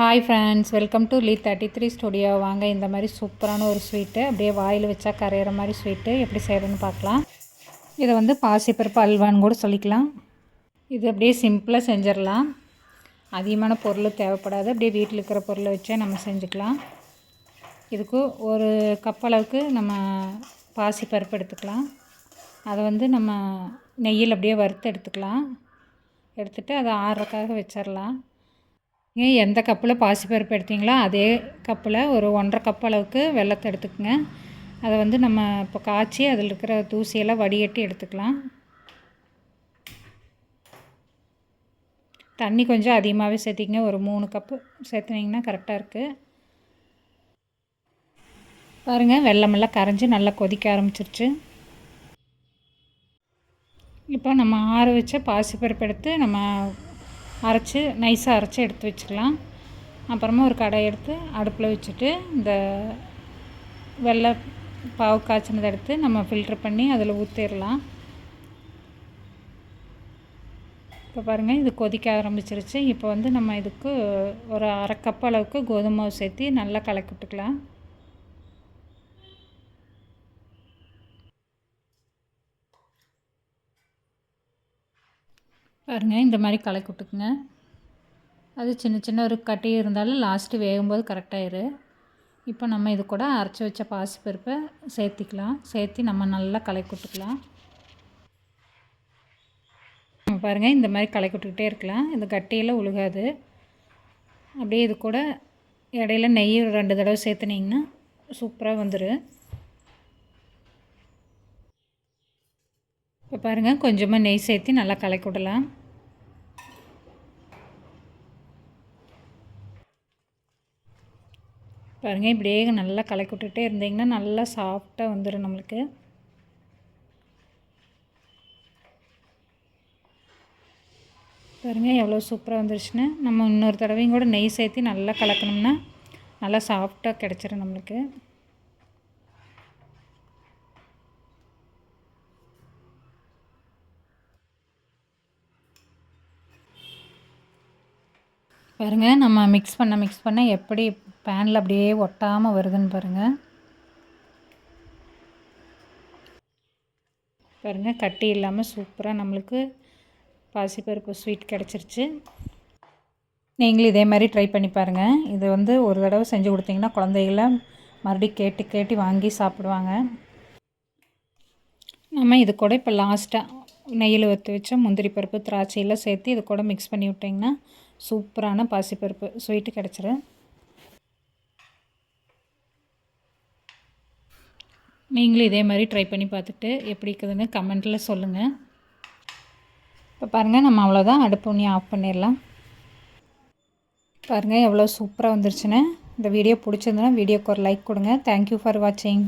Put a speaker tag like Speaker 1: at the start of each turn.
Speaker 1: Hi friends welcome to Lee thirty three studio வாங்க இந்த மாதிரி சூப்பரான ஒரு ஸ்வீட்டு அப்படியே வாயில் வச்சா கரையிற மாதிரி ஸ்வீட்டு எப்படி செய்கிறதுன்னு பார்க்கலாம். இதை வந்து பாசிப்பருப்பு அல்வான்னு கூட சொல்லிக்கலாம். இது அப்படியே சிம்பிளாக செஞ்சிடலாம். அதிகமான பொருள் தேவைப்படாது. அப்படியே வீட்டில் இருக்கிற பொருளை வச்சே நம்ம செஞ்சுக்கலாம். இதுக்கு ஒரு கப் அளவுக்கு நம்ம பாசிப்பருப்பு எடுத்துக்கலாம். அதை வந்து நம்ம நெய்யில் அப்படியே வறுத்து எடுத்துக்கலாம். எடுத்துகிட்டு அதை ஆறுறக்காக வச்சிடலாம். எந்த கப்பில் பாசிப்பருப்பு எடுத்தீங்களோ அதே கப்பில் ஒரு ஒன்றரை கப் அளவுக்கு வெள்ளத்தை எடுத்துக்கோங்க. அதை வந்து நம்ம இப்போ காய்ச்சி அதில் இருக்கிற தூசியெல்லாம் வடிகட்டி எடுத்துக்கலாம். தண்ணி கொஞ்சம் அதிகமாகவே சேர்த்திங்க ஒரு மூணு கப்பு சேர்த்துனீங்கன்னா கரெக்டாக இருக்குது பாருங்கள் வெள்ளமெல்லாம் கரைஞ்சி நல்லா கொதிக்க ஆரம்பிச்சிருச்சு. இப்போ நம்ம ஆற வச்ச பாசிப்பருப்பு எடுத்து நம்ம அரைச்சி நைஸாக அரைச்சி எடுத்து வச்சுக்கலாம் அப்புறமா ஒரு கடை எடுத்து அடுப்பில் வச்சுட்டு இந்த வெள்ளை பாவு காய்ச்சினதை எடுத்து நம்ம ஃபில்ட்ரு பண்ணி அதில் ஊற்றிடலாம் இப்போ பாருங்கள் இது கொதிக்க ஆரம்பிச்சிருச்சு. இப்போ வந்து நம்ம இதுக்கு ஒரு அரை கப் அளவுக்கு கோதுமை மாவு சேர்த்து நல்லா கலக்கி விட்டுக்கலாம். பாருங்கள் இந்த மாதிரி கலக்கி விட்டுக்குங்க அது சின்ன சின்ன ஒரு கட்டி இருந்தாலும் லாஸ்ட்டு வேகும்போது கரெக்டாயிரு இப்போ நம்ம இது கூட அரைச்சி வச்ச பாசிப்பருப்பை சேர்த்திக்கலாம். சேர்த்தி நம்ம நல்லா கலக்கி விட்டுக்கலாம் பாருங்கள் இந்த மாதிரி கலக்கி விட்டுக்கிட்டே இருக்கலாம். இந்த கட்டியில் உழுகாது. அப்படியே இது கூட இடையில நெய் ரெண்டு தடவை சேர்த்துனிங்கன்னா சூப்பராக வந்துடும் இப்போ பாருங்கள் கொஞ்சமாக நெய் சேர்த்து நல்லா கலக்கி விடலாம் பாருங்கள் இப்படியே நல்லா கலக்கி விட்டுட்டே இருந்தீங்கன்னா நல்லா சாஃப்டாக வந்துடும் நம்மளுக்கு. பாருங்கள் எவ்வளோ சூப்பராக வந்துருச்சுன்னு. நம்ம இன்னொரு தடவையும் கூட நெய் சேர்த்து நல்லா கலக்கணும்னா நல்லா சாஃப்டாக கிடச்சிரும் நம்மளுக்கு. பாருங்கள் நம்ம மிக்ஸ் பண்ண மிக்ஸ் பண்ண எப்படி பேனில் அப்படியே ஒட்டாமல் வருதுன்னு பாருங்கள் பாருங்கள் கட்டி இல்லாமல் சூப்பராக நம்மளுக்கு பாசிப்பருப்பு ஸ்வீட் கிடச்சிருச்சு. நீங்களும் இதே மாதிரி ட்ரை பண்ணி பாருங்கள் இது வந்து ஒரு தடவை செஞ்சு கொடுத்தீங்கன்னா குழந்தைகள மறுபடியும் கேட்டு கேட்டு வாங்கி சாப்பிடுவாங்க. நம்ம இது கூட இப்போ லாஸ்ட்டாக நெய்யில் ஊற்றி வச்ச முந்திரி பருப்பு திராட்சையெல்லாம் சேர்த்து இது கூட மிக்ஸ் பண்ணி விட்டிங்கன்னா சூப்பரான பாசிப்பருப்பு ஸ்வீட்டு கிடச்சிரும். நீங்களும் இதே மாதிரி ட்ரை பண்ணி பார்த்துட்டு எப்படி இருக்குதுன்னு கமெண்ட்டில் சொல்லுங்கள் இப்போ பாருங்கள் நம்ம அவ்வளோதான் அடுப்பு ஒன்றி ஆஃப் பண்ணிடலாம். பாருங்கள் எவ்வளோ சூப்பராக வந்துருச்சுன்னு. இந்த வீடியோ பிடிச்சிருந்தனா வீடியோக்கு ஒரு லைக் கொடுங்க. தேங்க்யூ ஃபார் வாட்சிங்